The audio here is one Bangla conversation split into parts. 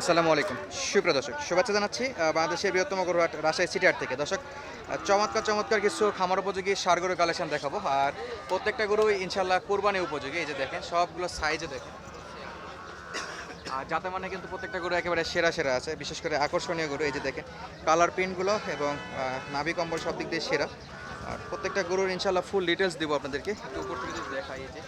আসসালামু আলাইকুম। সুপ্রিয় দর্শক, শুভেচ্ছা জানাচ্ছি বাংলাদেশের বৃহত্তম গরুহাট রাজশাহী সিটিহাট থেকে। দর্শক চমৎকার চমৎকার কিছু খামার উপযোগী সার গরুর কালেকশন দেখাবো। আর প্রত্যেকটা গরু ইনশাল্লাহ কোরবানি উপযোগী। এই যে দেখেন, সবগুলো সাইজে দেখেন। আর যাতে মানে কিন্তু প্রত্যেকটা গরু একেবারে সেরা সেরা আছে। বিশেষ করে আকর্ষণীয় গরু, এই যে দেখেন কালার প্রিন্টগুলো এবং নাভি কম্বল সব দিক দিয়ে সেরা। আর প্রত্যেকটা গরুর ইনশাল্লাহ ফুল ডিটেলস দিব আপনাদেরকে। উপর থেকে যদি দেখাই, এই যে।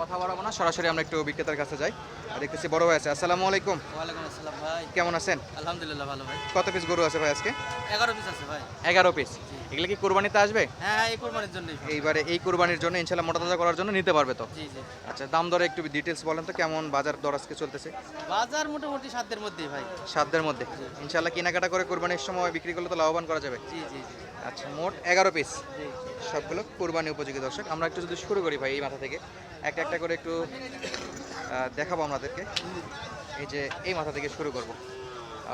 কথা বাড়াবো না সরাসরি আমরা একটু বিক্রেতার কাছে যাই। আর দেখতেছি বড় ভাই আছে। আসসালামু আলাইকুম। ওয়ালাইকুম আসসালাম ভাই। কেমন আছেন? আলহামদুলিল্লাহ ভালো ভাই। কত পিস গরু আছে ভাই আজকে? এগারো পিস আছে ভাই। এগারো পিস এগুলো কি কোরবানিতে আসবে? হ্যাঁ হ্যাঁ এই কোরবানির জন্যই। ভাই। এইবারে এই কোরবানির জন্য ইনশাল্লাহ মোটা তাজা করার জন্য নিতে পারবে তো? জি জি। আচ্ছা দাম দরে একটু ডিটেলস বলেন তো কেমন বাজার দর আজকে চলতেছে? বাজার মোটামুটি সাধ্যের মধ্যেই ভাই। সাধ্যের মধ্যে। ইনশাল্লাহ কেনাকাটা করে কোরবানির সময় বিক্রি করলে তো লাভবান করা যাবে। জি জি জি। আচ্ছা মোট এগারো পিস সবগুলো কোরবানি উপযোগী দর্শক। আমরা একটু যদি শুরু করি ভাই এই মাথা থেকে। একটা একটা করে একটু দেখাবো আপনাদেরকে। এই যে এই মাথা থেকে শুরু করব।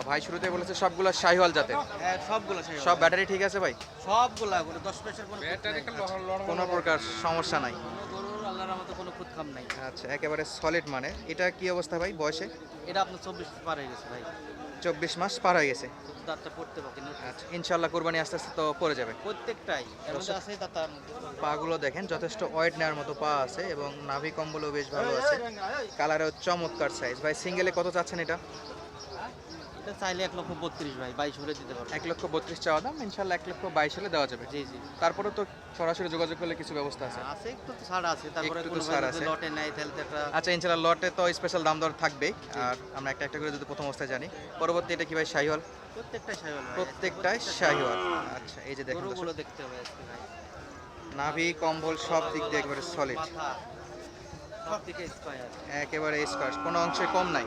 ভাই শুরুতে বলেছে সবগুলো শাহিওয়াল জাতের। হ্যাঁ সবগুলো সব ব্যাটারি ঠিক আছে ভাই? সবগুলা কোনো দশ পয়সার কোনো প্রকার সমস্যা নাই। আল্লাহর মতো কোনো খুদ খাম নাই। আচ্ছা একেবারে সলিড মানে এটা কি অবস্থা ভাই বয়সে? এটা আপনার চব্বিশ পার হয়ে গেছে ভাই। চব্বিশ মাস পার হয়ে গেছে। দাঁতটা পড়তে পারে আচ্ছা ইনশাল্লাহ কোরবানি আস্তে আস্তে তো পড়ে যাবে। প্রত্যেকটাই আছে দাঁতার মধ্যে পাগুলো দেখেন যথেষ্ট ওয়েট নেওয়ার মতো পা আছে এবং নাভি কম্বলও বেশ ভালো আছে। কালারেও চমৎকার সাইজ ভাই সিঙ্গেলে কত চাচ্ছেন এটা? এটা চাইলে এক লক্ষ বত্রিশ ভাই বাইশ হলে দিতে পারব। এক লক্ষ বত্রিশ চাওয়া দাম ইনশাল্লাহ এক লক্ষ বাইশ হলে দেওয়া যাবে। জি জি। তারপরে তো সরাসরি যোগাযোগ করলে কিছু ব্যবস্থা আছে। আছে একটু ছাড় আছে তারপরে একটু ছাড় আছে। লটে নেয় তাহলে একটা আচ্ছা ইনশাল্লাহ লটে তো স্পেশাল দাম দর থাকবেই। আর আমরা একটা একটা করে যদি প্রথম অবস্থায় জানি। পরবর্তী এটা কি ভাই শাহিওয়াল? প্রত্যেকটাই ভাই। প্রত্যেকটাই শাহিওয়াল। আচ্ছা এই যে দেখুন গরুগুলো দেখতে হবে আজকে ভাই। নাভি কম্বল সব দিক দিয়ে একেবারে সলিড একেবারে স্কোয়ার কোনো অংশে কম নাই।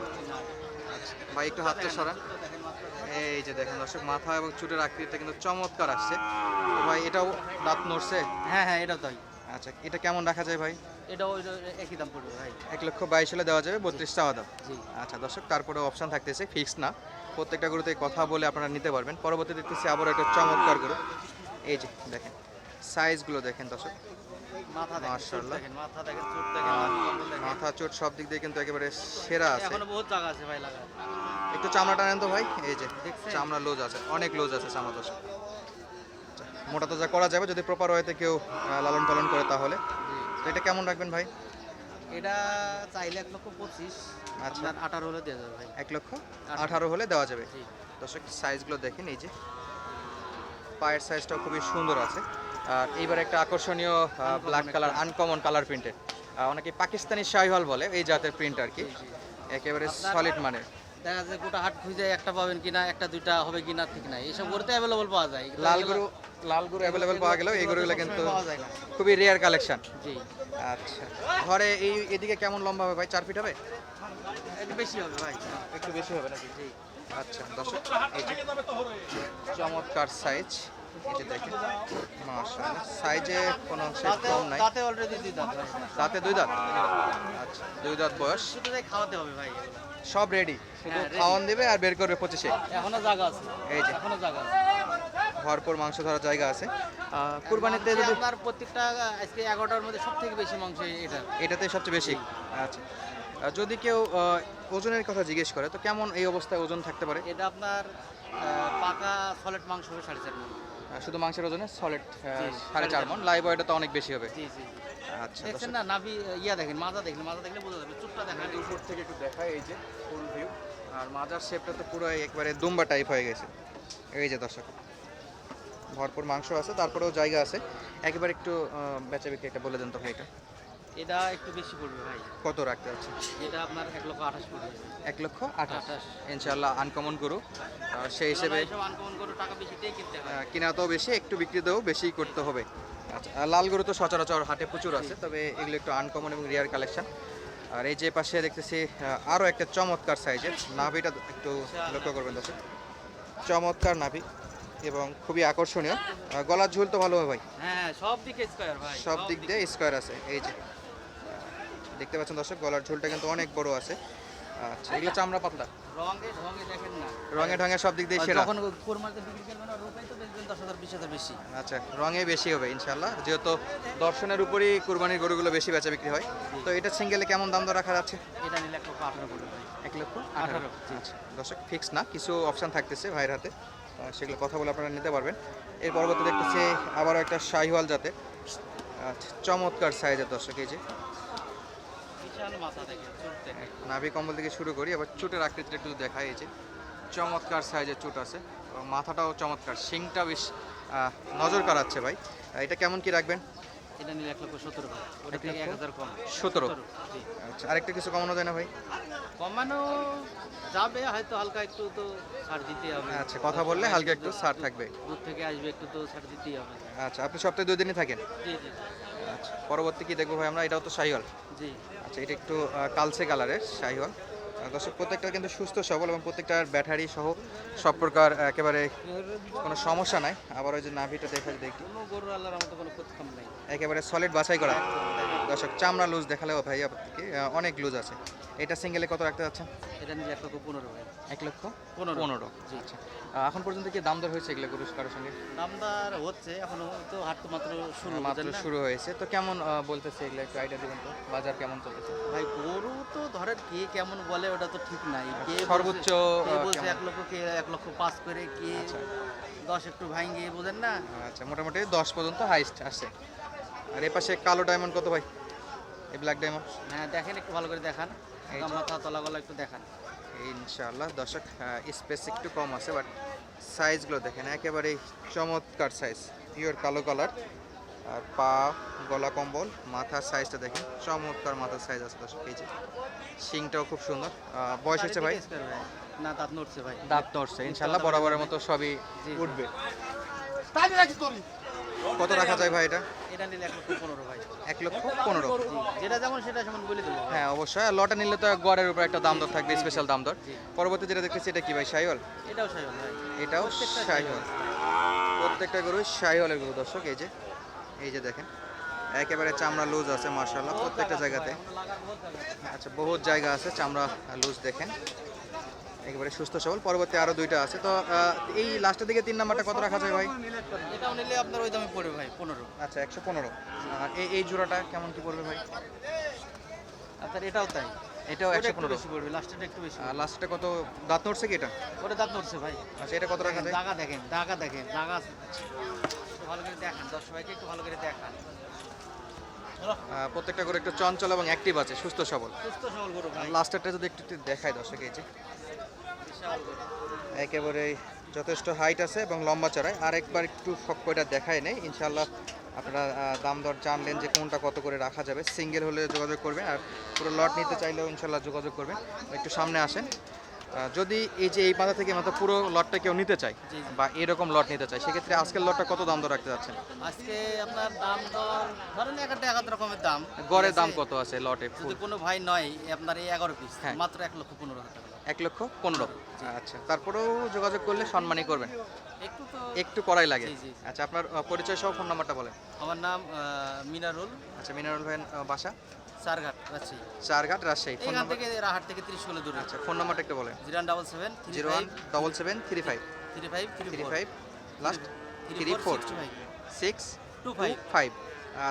ভাই একটু হাতটা সরান। এই যে দেখেন দর্শক মাথা এবং চুটের আকৃতিটা কিন্তু চমৎকার আসছে। তো ভাই এটাও দাঁত নড়ছে? হ্যাঁ হ্যাঁ এটা তাই। আচ্ছা এটা কেমন রাখা যায় ভাই? এটাও একই দাম পড়বে ভাই। এক লক্ষ বাইশ হলে দেওয়া যাবে বত্রিশ চাওয়া দাম আচ্ছা দর্শক তারপরে অপশন থাকতেছে ফিক্স না। প্রত্যেকটা গরুতে কথা বলে আপনারা নিতে পারবেন। পরবর্তী দেখতেছি আবার একটা চমৎকার গরু। এই যে দেখেন সাইজগুলো দেখেন দর্শক। মাথা দেখেন চোট মাথা দেখেন চোট দেখেন নাভি কম্বল দেখেন। মাথা চোট সব দিক দিয়ে কিন্তু একেবারে সেরা আছে। এখনও বহুত জায়গা আছে ভাই লাগা একটু চামড়া টানেন তো ভাই। এই যে? চামড়া লোজ আছে অনেক লোজ আছে চামড়া আচ্ছা, মোটা তাজা করা যাবে যদি প্রপার ওয়েতে কেউ লালন পালন করে তাহলে। তো এটা কেমন রাখবেন ভাই? এটা চাইলে এক লক্ষ পঁচিশ আচ্ছা। আঠারো হলে দিয়ে যাবে ভাই। এক লক্ষ আঠারো। হলে দেওয়া যাবে। দর্শক সাইজগুলো দেখেন এই যে। পায়ের সাইজটাও খুবই সুন্দর আছে। আর এইবার একটা আকর্ষণীয় black colour uncommon colour printed অনেকে পাকিস্তানি শাহিওয়াল বলে এই জাতের প্রিন্ট আর কি। একেবারে সলিড মানে দেখা যায় গোটা হাট খুঁজে একটা পাবেন কিনা একটা দুইটা হবে কিনা ঠিক নাই। এইসব গরুতে অ্যাভেলেবল পাওয়া যায়। লাল গরু লাল গরু অ্যাভেলেবেল পাওয়া গেলেও এই গরুগুলো কিন্তু পাওয়া যায় না। খুবই রেয়ার কালেকশন জি। আচ্ছা ঘরে এই এদিকে কেমন লম্বা হবে ভাই? চার ফিট হবে? একটু বেশি হবে ভাই। একটু বেশি হবে নাকি? জি। আচ্ছা দর্শক চমৎকার সাইজ এই যে দেখেন মাশাআল্লাহ সাইজে কোনো অংশে তাতে কম নাই। তাতে অলরেডি দুই দাঁত দাঁতে দুই দাঁত? আচ্ছা দুই দাঁত বয়স। শুধু খাওয়াতে হবে ভাই। সব রেডি শুধু হ্যাঁ। খাওয়ান দিবে আর বের করবে পঁচিশে। এখনও জায়গা আছে। এই যে। এখনও জায়গা আছে। ভরপুর মাংস ধরার জায়গা আছে। কুরবানিতে মাংসে যদি আপনার প্রত্যেকটা আজকে এগারোটার মধ্যে সব থেকে বেশি মাংস এটা। এটাতে সবচেয়ে বেশি? আচ্ছা। যদি কেউ ওজনের কথা জিজ্ঞেস করে তো কেমন এই অবস্থায় ওজন থাকতে পারে? এটা আপনার পাকা সলিড মাংস হবে সাড়ে চার শুধু মাংসের ওজনে সলিড সাড়ে চার মন লাইভ ওয়েটা তো অনেক বেশি হবে। জি জি। আচ্ছা দেখছেন না নাভি ইয়া দেখেন মাজা দেখেন মাজা দেখলে বোঝা যাবে চুটটা দেখেন। আমি উপর থেকে একটু এই যে ফুল ভিউ আর মাজার শেপটা তো পুরো একবারে দুম্বা টাইপ হয়ে গেছে। এই যে দর্শক ভরপুর মাংস আছে তারপরেও জায়গা আছে। একবার একটু বেচা বিক্রি একটা বলে দেন তো ভাই এটা। এটা একটু বেশি পড়বে ভাই। কত রাখতে যাচ্ছে এটা আপনার এক লক্ষ আঠাশ পড়বে। এক লক্ষ আঠাশ। ইনশাল্লাহ আনকমন গরু। আর সেই হিসেবে আনকমন করে টাকা বেশি দিয়ে কিনতে হয়। আহ, কেনাতেও বেশি একটু বিক্রিতেও বেশি করতে হবে। আচ্ছা লাল গরু তো সচরাচর হাটে প্রচুর আছে তবে এগুলো একটু আনকমন এবং রিয়ার কালেকশন আর এই যে পাশে দেখতেছি আহ, আরও একটা চমৎকার সাইজের নাভিটা একটু লক্ষ্য করবেন দর্শক। চমৎকার নাভি এবং খুবই আকর্ষণীয়। গলার ঝুল তো ভালো হবে ভাই। হ্যাঁ সব দিকে স্কয়ার ভাই সব দিক দিয়ে স্কোয়ার আছে এই যে। দেখতে পাচ্ছেন দর্শক গলার ঝুলটা কিন্তু অনেক বড় আছে। আচ্ছা এগুলো চামড়া পাতলা। রঙে ঢঙে দেখেন না। রঙে ঢঙে সব দিক দিয়ে সেরা। যখন কোরমাতে বিক্রি করবেন আর রূপাই তো বেচবেন দশ হাজার বেশি আচ্ছা রঙে বেশি হবে ইনশাল্লাহ যেহেতু দর্শনের উপরই কুরবানির গরুগুলো বেশি বেচা বিক্রি হয়। তো এটা সিঙ্গেলে কেমন দাম দর রাখা যাচ্ছে? এটা নিলে লক্ষ ভাই। আচ্ছা দর্শক ফিক্স না কিছু অপশন থাকতেছে ভাইয়ের হাতে। সেগুলো কথা বলে আপনারা নিতে পারবেন। এর পরবর্তী দেখতেছি আবারও একটা শাহিওয়াল জাতে আচ্ছা চমৎকার সাইজের দর্শক এই যে বিশাল মাথা থেকে চোখ থেকে নাভি কম্বল থেকে শুরু করি আবার চুটের আকৃতিটা একটু দেখাই যে। চমৎকার সাইজের চুট আছে এবং মাথাটাও চমৎকার শিংটা বেশ নজর কাড়াচ্ছে ভাই। এটা কেমন কি রাখবেন? এটা নিলে এক লক্ষ সত্তর ভাই ওটা থেকে এক হাজার কম। সতেরো। আচ্ছা আরেকটা কিছু কমানো যায় না ভাই? কমানো যাবে হয়তো হালকা একটু তো ছাড় দিতে হবে। আচ্ছা কথা বললে হালকা একটু ছাড় থাকবে। দূর থেকে আসবে একটু তো ছাড় দিতেই হবে। আচ্ছা আপনি সপ্তাহে দুই দিনই থাকেন? জি জি। আচ্ছা পরবর্তী কি দেখব ভাই আমরা? এটাও তো শাহিওয়াল জি। আচ্ছা এটা একটু কালসে কালারের শাহিওয়াল। দর্শক, প্রত্যেকটা কিন্তু সুস্থ, সবল এবং প্রত্যেকটার ব্যাটারি সহ সব প্রকার একেবারে কোনো সমস্যা নাই। আবার ওই যে নাভিটা দেখা যদি নাই একেবারে সলিড বাছাই করা। দর্শক, চামড়া লুজ দেখালেও ভাই আপনাকে অনেক লুজ আছে। এটা সিঙ্গেলে কত রাখতে যাচ্ছেন? এটা নিলে এক লক্ষ পনেরো এক লক্ষ পনেরো। পনেরো আচ্ছা। এখন পর্যন্ত কি দাম দর হয়েছে এগুলো গরু কারোর সঙ্গে? দামদার হচ্ছে এখনও তো হাট তো মাত্র শুরু মাত্র শুরু হয়েছে। তো কেমন বলতেছে এগুলো একটু আইডিয়া দেবেন তো? বাজার কেমন চলতেছে? ভাই গরু তো ধরেন কে কেমন বলে ওটা তো ঠিক নাই। কে সর্বোচ্চ, বলছে এক লক্ষ কে এক লক্ষ পাস করে কে আচ্ছা। দশ একটু ভাঙ্গিয়ে বোঝেন না? আচ্ছা মোটামুটি দশ পর্যন্ত হাইস্ট আছে আর এ পাশে কালো ডায়মন্ড কত ভাই? এই ব্ল্যাক ডায়মন্ড হ্যাঁ দেখেন একটু ভালো করে দেখান। মাথা তলা গলা একটু দেখান। ইনশাআল্লাহ দর্শক স্পেস একটু কম আছে বাট সাইজগুলো দেখেন একেবারে চমৎকার সাইজ পিওর কালো কালার আর পা গলা কম্বল মাথার সাইজটা দেখেন চমৎকার মাথার সাইজ আছে দর্শক এই যে শিংটাও খুব সুন্দর। বয়স হচ্ছে ভাই? ভাই। না দাঁত নড়ছে ভাই। দাঁত নড়ছে ইনশাআল্লাহ বরাবরের মতো সবই। উঠবে। কত রাখা যায় ভাই এটা? এটা নিলে এক লক্ষ পনেরো ভাই। এক লক্ষ পনেরো। যেটা যেমন সেটা যেমন বলে দেবো। হ্যাঁ অবশ্যই। আর লটে নিলে তো গড়ের উপর একটা দাম দর থাকবে স্পেশাল দাম দর। পরবর্তী যেটা দেখতেছি এটা কি ভাই শাহিওয়াল? এটাও সাইবল ভাই। এটাও প্রত্যেকটা প্রত্যেকটা গরু শাহিওয়ালের গরু দর্শক এই যে এই যে দেখেন। একেবারে চামড়া লুজ আছে মার্শাল্লাহ প্রত্যেকটা জায়গাতে। আচ্ছা বহুত জায়গা আছে চামড়া লুজ দেখেন। একেবারে সুস্থ সবল। পরবর্তী আরও দুইটা আছে। তো এই লাস্টের দিকে তিন নাম্বারটা কত রাখা যায় ভাই? এটাও নিলে আপনার ওই দামে পড়বে ভাই পনেরো। আচ্ছা একশো পনেরো। আর এই এই জোড়াটা কেমন কি পড়বে ভাই? আপনার এটাও তাই। এটাও একশো পনেরো। বেশি পড়বে লাস্টেরটা একটু বেশি। আর লাস্টে কত? দাঁত নড়ছে কি এটা? ওটা দাঁত নড়ছে ভাই। আচ্ছা এটা কত রাখা যায়? দাগা দেখেন দাগা দেখেন দাগা ভালো করে দেখান দশ সবাইকে একটু ভালো করে দেখান। প্রত্যেকটা করে একটু চঞ্চল এবং অ্যাক্টিভ আছে সুস্থ সবল। সুস্থ সবল গরু ভাই। লাস্টারটা যদি একটু একটু দেখায় দর্শক এই যে। একেবারে যথেষ্ট হাইট আছে এবং লম্বা চড়াই। আর একবার একটু ফক্কটা দেখায় নেই। ইনশাল্লাহ আপনারা দাম দর জানলেন যে কোনটা কত করে রাখা যাবে। সিঙ্গেল হলে যোগাযোগ করবেন আর পুরো লট নিতে চাইলেও ইনশাল্লাহ যোগাযোগ করবেন। একটু সামনে আসেন। যদি এই যে এই মাথা থেকে মাথা পুরো লটটা কেউ নিতে চায়। বা এরকম লট নিতে চায় সেক্ষেত্রে আজকের লটটা কত দাম দর রাখতে যাচ্ছেন? আজকে আপনার দাম দর ধরেন এক একটা এক এক রকমের দাম। গড়ে দাম কত আছে লটে যদি কোনো ভাই নয় আপনার এই এগারো পিস হ্যাঁ। মাত্র এক লক্ষ পনেরো হাজার টাকা। এক লক্ষ পনেরো। আচ্ছা তারপরেও যোগাযোগ করলে সম্মানই করবেন। একটু তো একটু করাই লাগে। আচ্ছা আপনার পরিচয় সহ ফোন নাম্বারটা বলেন। আমার নাম মিনারুল। আচ্ছা মিনারুল ভাইয়ের বাসা? চারঘাট রাজশাহী। চারঘাট রাজশাহী। ফোন নাম্বার থেকে রাহাট থেকে তিরিশ কিলো দূরে। আচ্ছা ফোন নাম্বারটা একটু বলেন। Zero double seven zero one double seven three five. Three five three five last three four six two five. Five.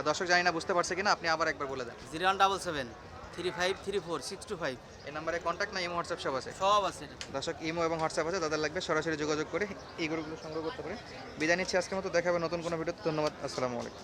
দর্শক জানি না বুঝতে পারছে কিনা আপনি আবার একবার বলে দেন। Zero one double seven. Three five three four six two five. এই নাম্বারে কন্ট্যাক্ট না ইমো হোয়াটসঅ্যাপ সব আছে? সব আছে। দর্শক ইমো এবং হোয়াটসঅ্যাপ আছে তাদের লাগবে সরাসরি যোগাযোগ করে এই গ্রুপগুলো সংগ্রহ করতে পারে বিদায় নিচ্ছি আজকে মতো দেখাবে নতুন কোনো ভিডিও ধন্যবাদ আসসালামু আলাইকুম।